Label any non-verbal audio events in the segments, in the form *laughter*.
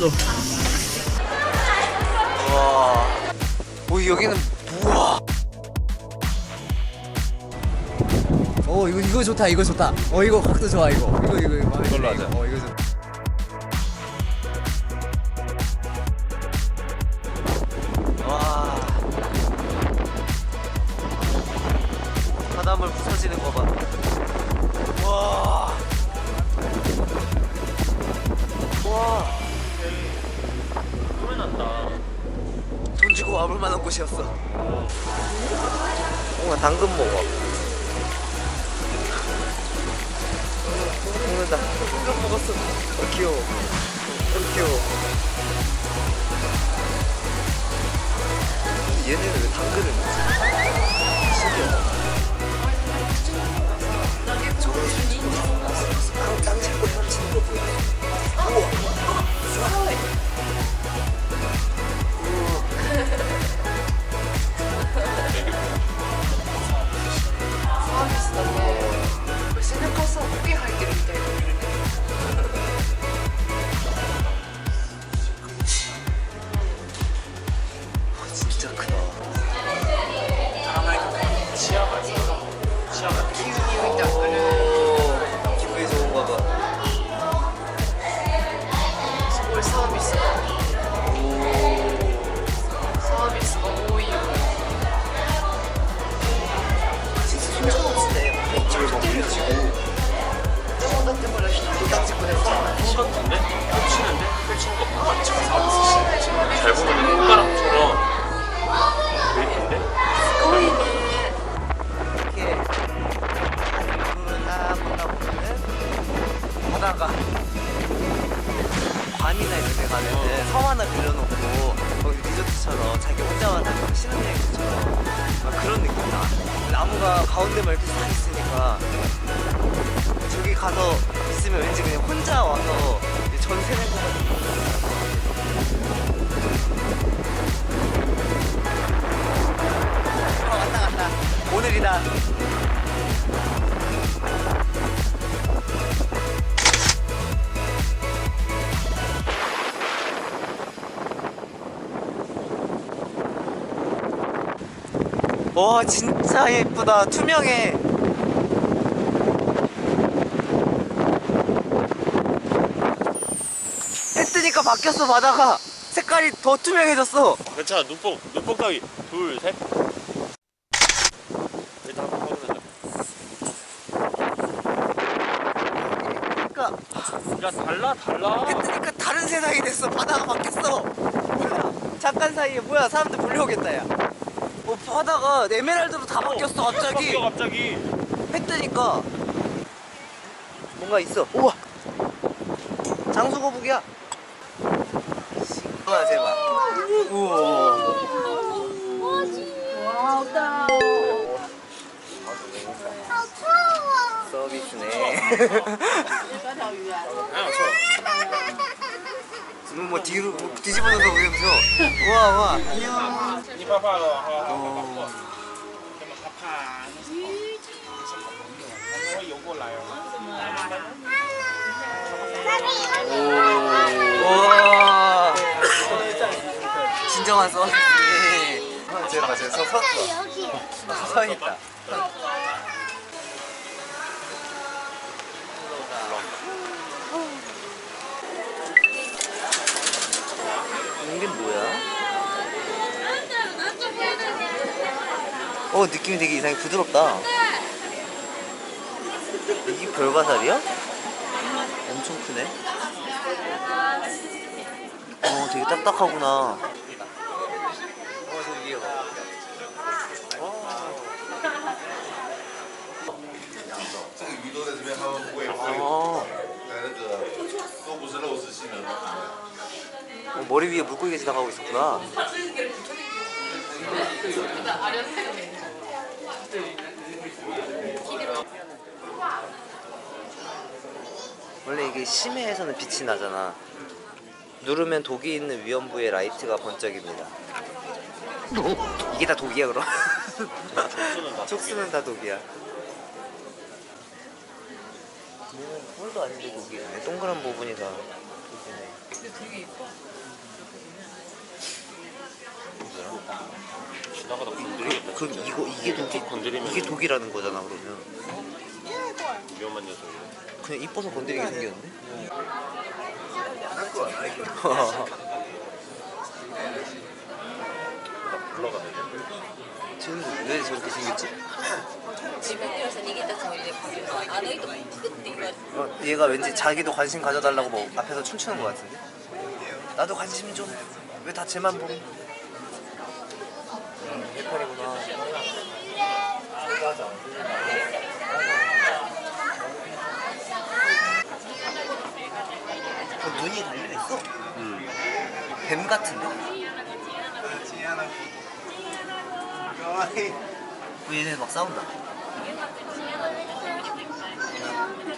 맛있어. 와. 오 여기는 우와. 어 이거 이거 좋다 이거 좋다. 어 이거 각도 좋아 이거. 이거 이거 이거 이걸로 하자. 어 이거 좋다. 와볼 만한 곳이었어. 뭔가 당근 먹어. 먹는다. 당근 먹었어. 어, 귀여워. 어, 귀여워. 얘네는 왜 당근을 먹지? 신기하다. 기분이 좋은가 봐. 서울 서비스 서비스가 오이고 진짜 숨겨놓치네. 맥주를 막 물리치고. 저보다 때문에 힘도 따지고 했잖아 똑같은데? 펼치는데? 신혼여행처럼 막 그런 느낌이야 나무가 가운데만 이렇게 싹 있으니까. 저기 가서 있으면 왠지 그냥 혼자 와서 이제 전세 내고 같은 어, 왔다 갔다. 오늘이다 와 진짜 예쁘다 투명해 해 뜨니까 바뀌었어 바다가 색깔이 더 투명해졌어 괜찮아. 눈뽕, 눈뽕 따기. 둘, 셋. 일단 한번 확인하자. 그러니까 야, 달라, 달라. 해 뜨니까 다른 세상이 됐어 바다가 바뀌었어 뭐야 잠깐 사이에 뭐야 사람들 몰려오겠다 야 어, 바다가 에메랄드로 다 바뀌었어 갑자기. 바뀌어, 갑자기. 해 뜨니까. 뭔가 있어. 우와. 장수 거북이야. 우와 대박. 우와. 서비스네 *laughs* 뭐, 뭐 뒤로 뭐 뒤집어 놓은 거 보면서 우와 우와 안녕 이 봐봐요. 어. 우와 진정한 선 네. 제가 제가 서- 서- 서- 여기. 서 있다. 게 뭐야? 어 느낌이 되게 이상하게 부드럽다. 이게 별바살이야? 엄청 크네. 어 되게 딱딱하구나. 어 머리 위에 물고기가 지나가고 있었구나. 원래 이게 심해에서는 빛이 나잖아. 누르면 독이 있는 위험부의 라이트가 번쩍입니다. 이게 다 독이야 그럼? *laughs* 촉수는 다 독이야. 뭐 홀도 아닌데 독이네. 동그란 부분이 다 독이네. 지 나가다 건드리겠다. 그럼 진짜. 이거 이게 독이 건드리면 이게 독이라는 거잖아 그러면. 위험한 녀석이야. 그냥 이뻐서 건드리게 생겼는데? 올라가야 돼. 쟤는 왜 저렇게 생겼지? 自分ではさ逃げたつもりであの糸がピクって言われて 어, 얘가 왠지 자기도 관심 가져달라고 뭐 앞에서 춤추는 것 같은데? 나도 관심 좀. 왜 다 쟤만 보는? 음, 해파리구나. 어, 눈이 달려 있어. 음. 뱀 같은데? 그 얘네 막 싸운다.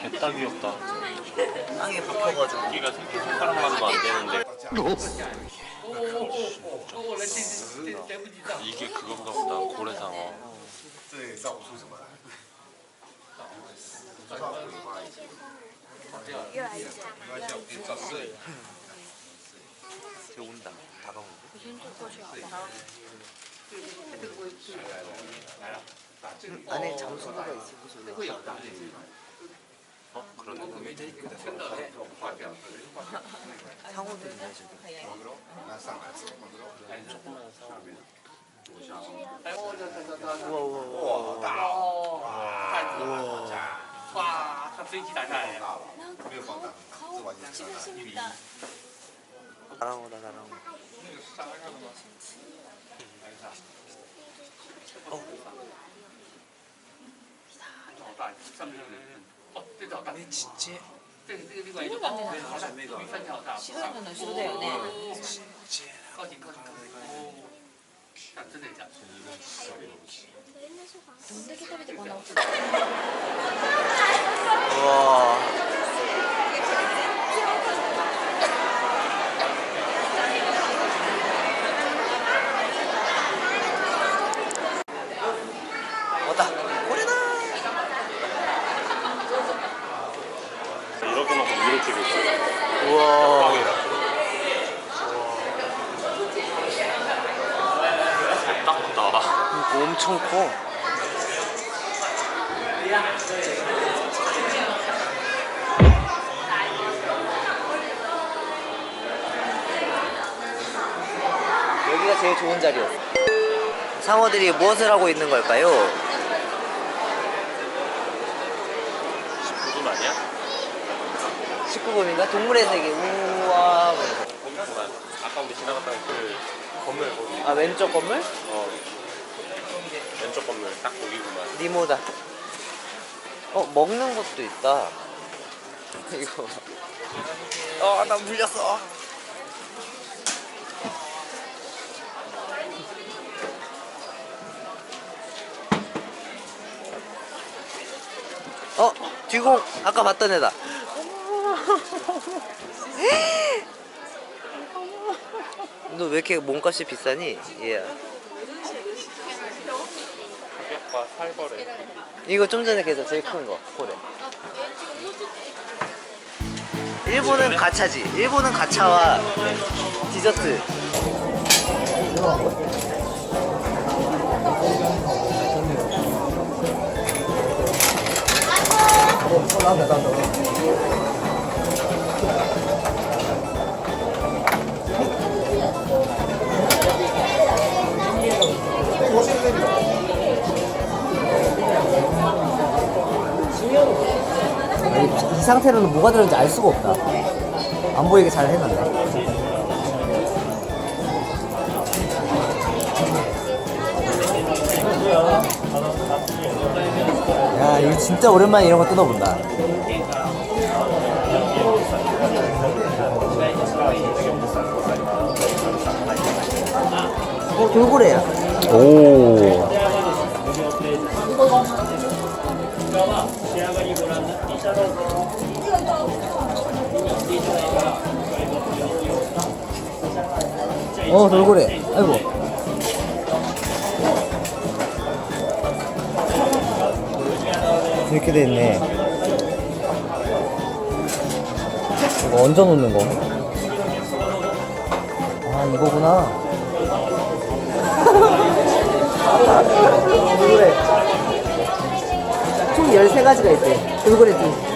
개따 귀엽다. 땅에 박혀가지고. 여기가 새끼 손가락만 하면 안 되는데. 이게 그건가 보다. 고래상어. 这造不出什么来。 쟤 온다. 다가온다. 안에 잠수부가 있을 것이다. 어, 그러 네. 상호들이 아 니, 조그만 상 호. 우 와, 우 와, 우 와. 와, 갑자기 나가 요. 나랑오 다, 나랑 오. 어. 13년 目ちっちゃい。对，这个另外个。白いのの後だよね。ちっちゃい。的？どんだけ食べてこんな大きい。わあ。 찍을 거야. 우와. 딱 나. 이거 엄청 커. 여기가 제일 좋은 자리였어. 상어들이 무엇을 하고 있는 걸까요? 무슨 아니야? 19금인가? 동물의 세계. 우와. 아까 우리 지나갔던 그 건물 거기. 아 왼쪽 건물? 어. 왼쪽 건물 딱 거기구만. 니모다. 어 먹는 것도 있다. 이거. 어 나 물렸어. 어 뒤공 아까 봤던 애다. *laughs* 너 왜 이렇게 몸값이 비싸니? 얘야. 가격과 살벌해. 이거 좀 전에 걔서 제일 큰 거, 고래. 일본은 가차지. 일본은 가차와 디저트. 이 상태로는 뭐가 들었는지 알 수가 없다. 안 보이게 잘 해놨네. 야, 이거 진짜 오랜만에 이런 거 뜯어본다. 어, 돌고래야. 오. 어 돌고래 아이고 이렇게 돼 있네 이거 얹어 놓는 거아 이거구나. 돌고래. 총 13가지가 있대. 돌고래 중.